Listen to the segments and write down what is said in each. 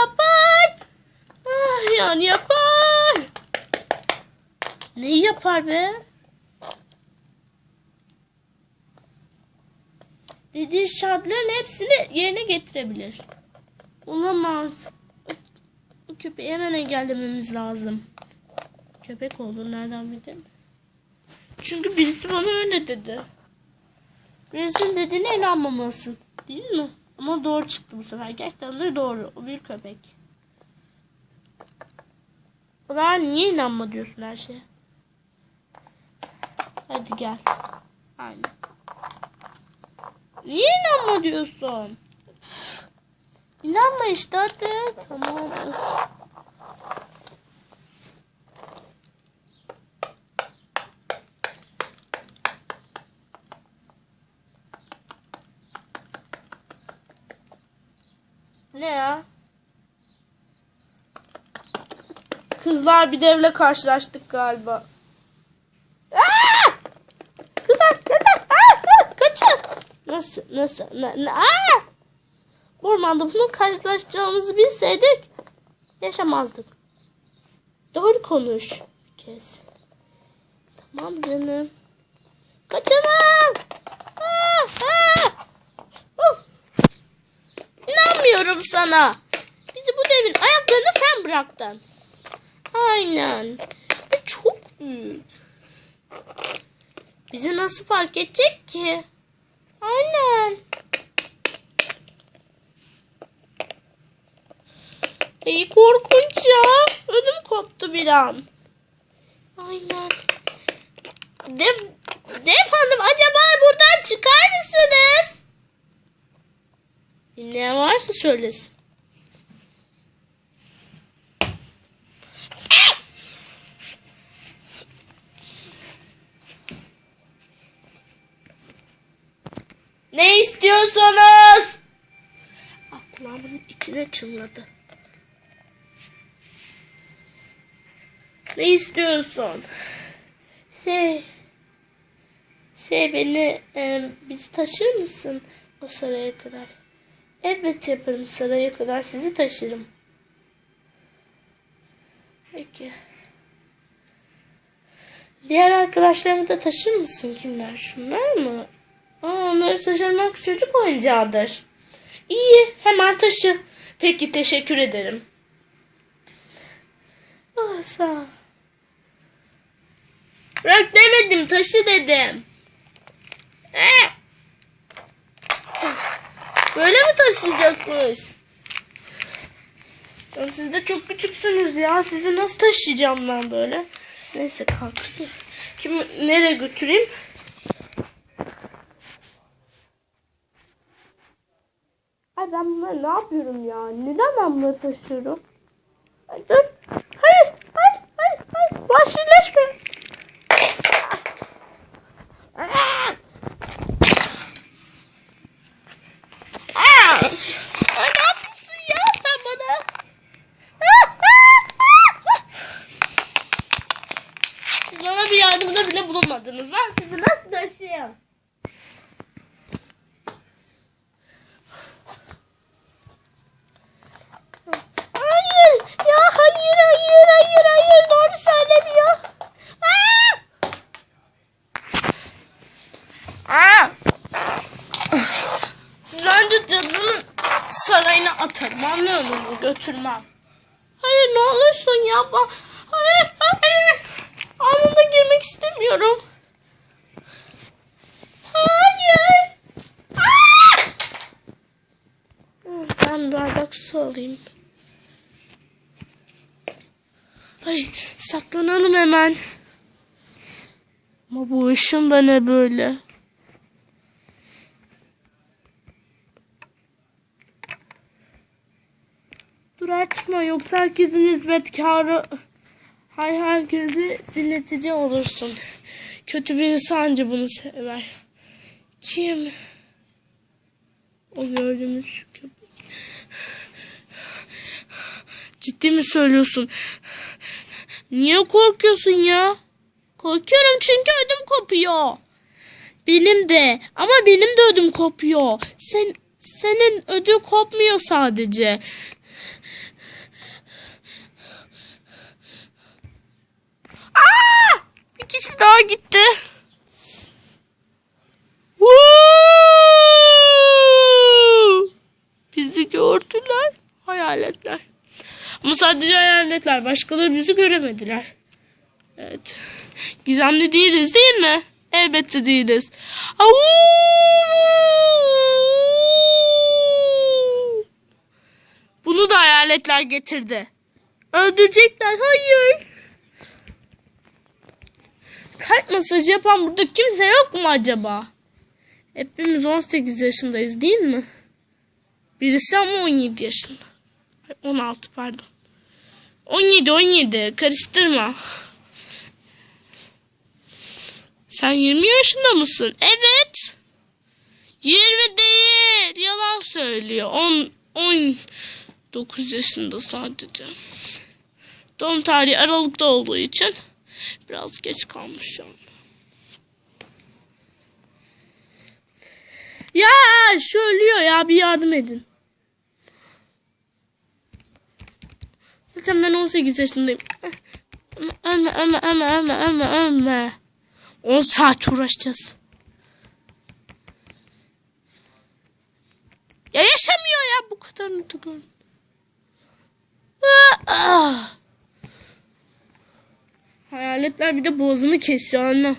yapar. Ah, yani yapar. Neyi yapar be? Dediği şartların hepsini yerine getirebilir. Olamaz. O köpeği hemen engellememiz lazım. Köpek olur nereden bildin? Çünkü birisi bana öyle dedi. Birisinin dediğine inanmamalısın. Değil mi? Ama doğru çıktı bu sefer. Gerçekten de doğru. O bir köpek. Zaman niye inanma diyorsun her şeye? Hadi gel. Aynen. Niye inanma diyorsun? Üf. İnanma işte hadi. Tamam. Üf. Ne ya? Kızlar bir devle karşılaştık galiba. Aa! Kızlar, kızlar, aa, kaçın. Nasıl, nasıl, ne, ne, aa! Ormanda bunun karşılaşacağımızı bilseydik yaşamazdık. Doğru konuş bir kez. Tamam canım. Kaçalım. Aa, aa! İnanmıyorum sana. Bizi bu devin ayaklarını sen bıraktın. Aynen. Ve çok büyük. Bizi nasıl fark edecek ki? Aynen. İyi korkunç ya. Ödüm koptu bir an. Aynen. Dev, Dev Hanım acaba buradan çıkar mısınız? Dinleyen varsa söylesin. Ne istiyorsunuz? Kulağımın içine çınladı. Ne istiyorsun? Şey, şey beni e, bizi taşır mısın o saraya kadar? Elbette yaparım saraya kadar sizi taşırım. Peki. Diğer arkadaşlarımı da taşır mısın? Kimler? Şunlar mı? Aa, onları taşırmak çocuk oyuncağıdır. İyi, hemen taşı. Peki, teşekkür ederim. Ah, sağ ol. Bırak demedim, taşı dedim. Eh. Böyle mi taşıyacakmış? Ya Siz de çok küçüksünüz ya. Sizi nasıl taşıyacağım ben böyle? Neyse kalk. Kim nereye götüreyim? Ay ben bunları ne yapıyorum ya? Neden ben bunları taşıyorum? Ay dur. Hayır, hayır, hayır, hayır. Vahşileşme. Aa! Aa! Ay ne yapıyorsun ya sen bana? Siz bana bir yardımda bile bulunmadınız. Ben sizi nasıl taşıyayım? Hayır. Ya hayır hayır hayır hayır. Doğru söylemiyor. Siz önce cadının sarayına atarım. Anlıyor musunuz? Götürmem. Hayır ne olursun yapma. Hayır hayır. Anında girmek istemiyorum. Hayır. Aa! Ben bardak su alayım. Ay saklanalım hemen. Ama bu ışın da ne böyle? Dur açma yoksa herkesin hizmetkarı hay herkesi dinletici olursun. Kötü bir insancı bunu sever. Kim? O gördüğümüz köpek. Ciddi mi söylüyorsun? Niye korkuyorsun ya? Korkuyorum çünkü ödüm kopuyor. Benim de ama benim de ödüm kopuyor. Sen senin ödün kopmuyor sadece. Aa! Bir kişi daha gitti. Woo! Bizi gördüler. Hayaletler. Ama sadece hayaletler. Başkaları bizi göremediler. Evet. Gizemli değiliz değil mi? Elbette değiliz. Au! Bunu da hayaletler getirdi. Öldürecekler. Hayır. Kalp masajı yapan burada kimse yok mu acaba? Hepimiz 18 yaşındayız değil mi? Birisi ama 17 yaşında. Ay, 16 pardon. 17 17 karıştırma. Sen 20 yaşında mısın? Evet. 20 değil. Yalan söylüyor. 10 19 yaşında sadece. Doğum tarihi Aralık'ta olduğu için biraz geç kalmış şu an. Ya şu ölüyor ya bir yardım edin. Zaten ben 18 yaşındayım. Ölme ölme ölme ölme ölme ölme. 10 saat uğraşacağız. Ya yaşamıyor ya bu. Ah, ah. Hayaletler bir de boğazını kesiyor anne.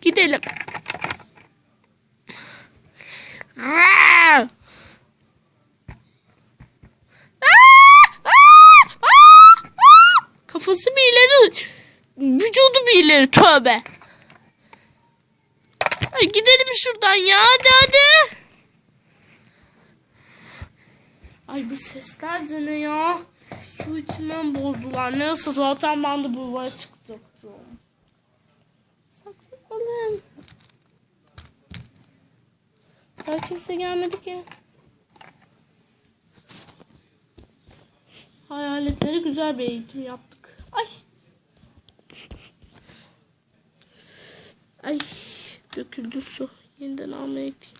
Gidelim. Aa! Kafası bir ileri, ileri. Tövbe. Ay gidelim şuradan ya hadi hadi. Ay bu sesler de ne ya? Su içmem bozdular. Neyse zaten ben de buraya çıkacaktım. Saklanalım. Daha kimse gelmedi ki. Hayaletlere güzel bir eğitim yaptık. Ay. Ay döküldü. Yeniden almaya gideyim.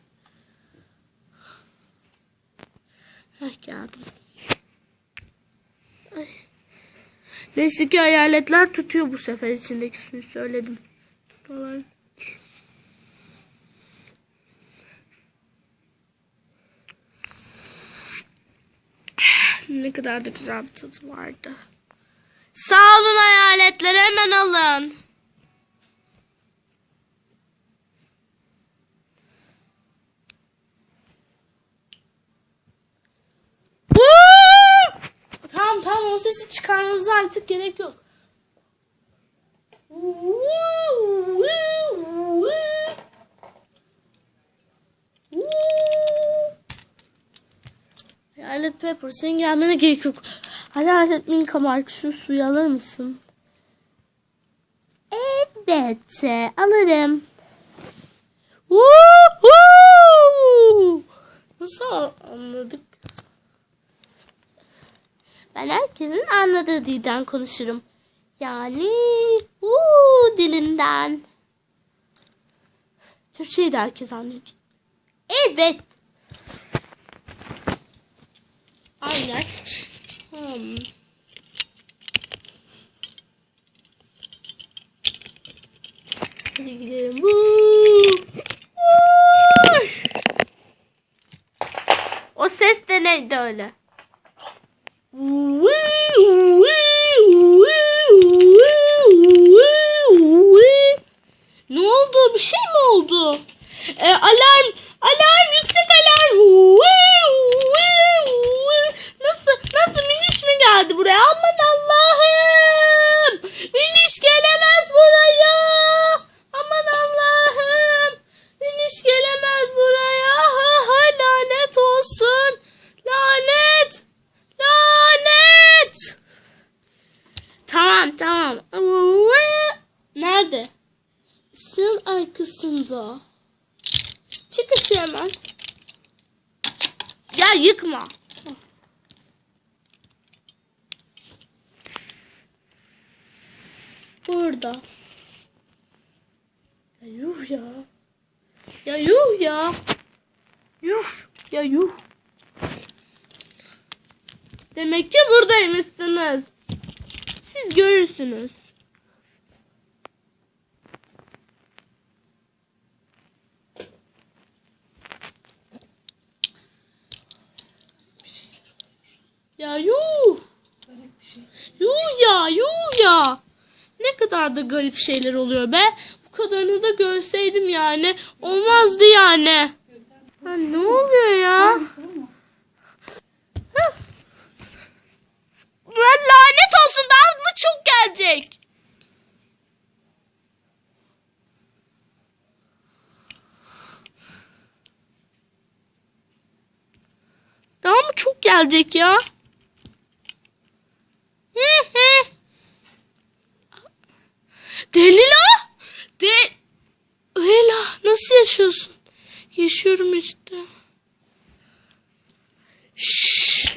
Heh geldim. Ay. Neyse ki hayaletler tutuyor bu sefer içindeki suyu söyledim. Tutmalar. Ne kadar da güzel bir tadı vardı. Sağ olun hayaletler hemen alın. Woo! Tamam tamam o sesi çıkarmanıza artık gerek yok. Hayalet Pepper senin gelmene gerek yok. Hayalet Minka Mark şu suyu alır mısın? Evet alırım. Woohoo! Nasıl anladık? Ben herkesin anladığı dilden konuşurum. Yani uuu dilinden. Türkçeyi de herkes anlıyor. Evet. Aynen. Hmm. Hadi gidelim. Woo! O ses de neydi öyle? Woo, woo, woo, woo, woo. Ne oldu? Bir şey mi oldu? E, alarm, alarm, yüksek alarm. Woo, woo, woo. Nasıl, nasıl miniş mi geldi buraya? Aman Allah'ım. Miniş gelemez buraya. Aman Allah'ım. Miniş gelemez buraya. Ha, ha, lanet olsun. Lanet. Lanet. Tamam tamam. Nerede? Sığın arkasında. Çık ışığı hemen. Ya yıkma. Burada. Ya yuh ya. Ya yuh ya. Yuh. Ya yuh. Demek ki buradaymışsınız. Siz görürsünüz. Ya yuh. Şey. Yuh ya yuh ya. Ne kadar da garip şeyler oluyor be. Bu kadarını da görseydim yani. Olmazdı yani. Ha, ne oluyor ya? Lan lanet olsun daha mı çok gelecek? Daha mı çok gelecek ya? Hı hı. Delila! De... Leyla nasıl yaşıyorsun? Yaşıyorum işte. Şşş.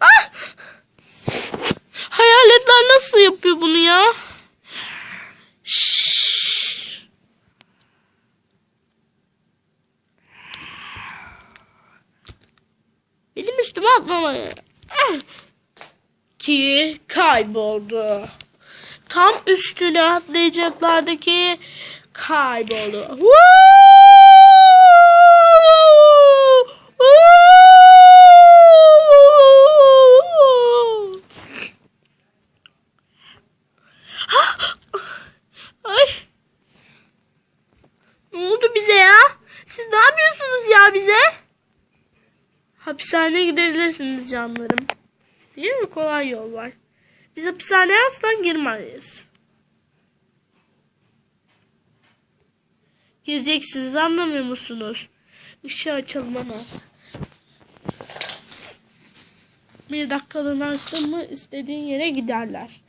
Ah! Hayaletler nasıl yapıyor bunu ya? Şşş. Benim üstüme atlamayı. Ah! Ki kayboldu. Tam üstüne atlayacaklardı ki kayboldu. Woo! Ah! Ay. Ne oldu bize ya? Siz ne yapıyorsunuz ya bize? Hapishaneye gidebilirsiniz canlarım. Değil mi? Kolay yol var. Biz hapishaneye asla girmeyiz. Gireceksiniz anlamıyor musunuz? Işığı açalım ama. Bir dakikalığına açtın mı istediğin yere giderler.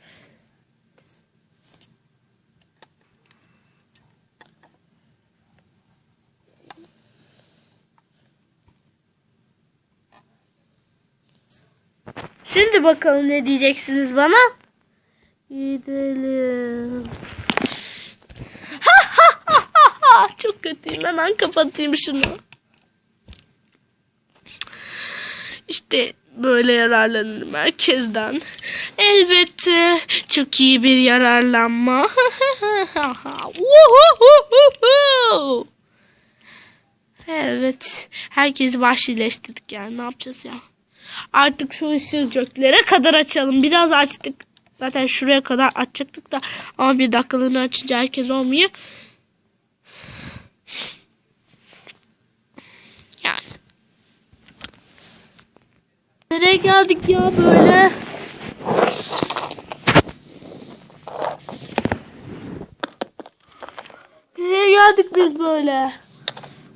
Şimdi bakalım ne diyeceksiniz bana? Gidelim. Çok kötüyüm. Hemen kapatayım şunu. İşte böyle yararlanırım herkesten. Elbette çok iyi bir yararlanma. evet. Herkesi vahşileştirdik yani. Ne yapacağız ya? Artık şu ışığı göklere kadar açalım. Biraz açtık. Zaten şuraya kadar açacaktık da. Ama bir dakikalığını açınca herkes olmuyor. Yani. Nereye geldik ya böyle? Nereye geldik biz böyle?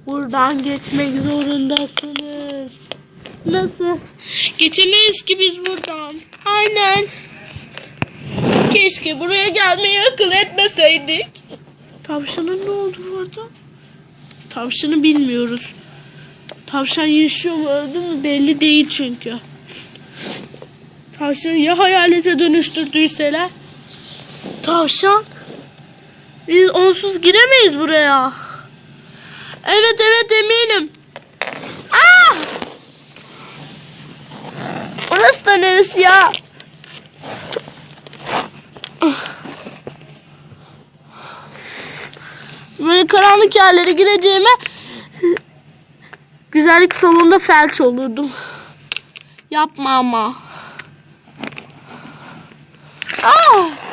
Buradan geçmek zorundasınız. Nasıl? Geçemeyiz ki biz buradan. Aynen. Keşke buraya gelmeyi akıl etmeseydik. Tavşanın ne oldu orada? Tavşanı bilmiyoruz. Tavşan yaşıyor mu öldü mü belli değil çünkü. Tavşanı ya hayalete dönüştürdüyseler? Tavşan? Biz onsuz giremeyiz buraya. Evet evet eminim. Ah! Da neresi ya? Böyle karanlık yerlere gireceğime güzellik salonunda felç olurdum. Yapma ama. Ah!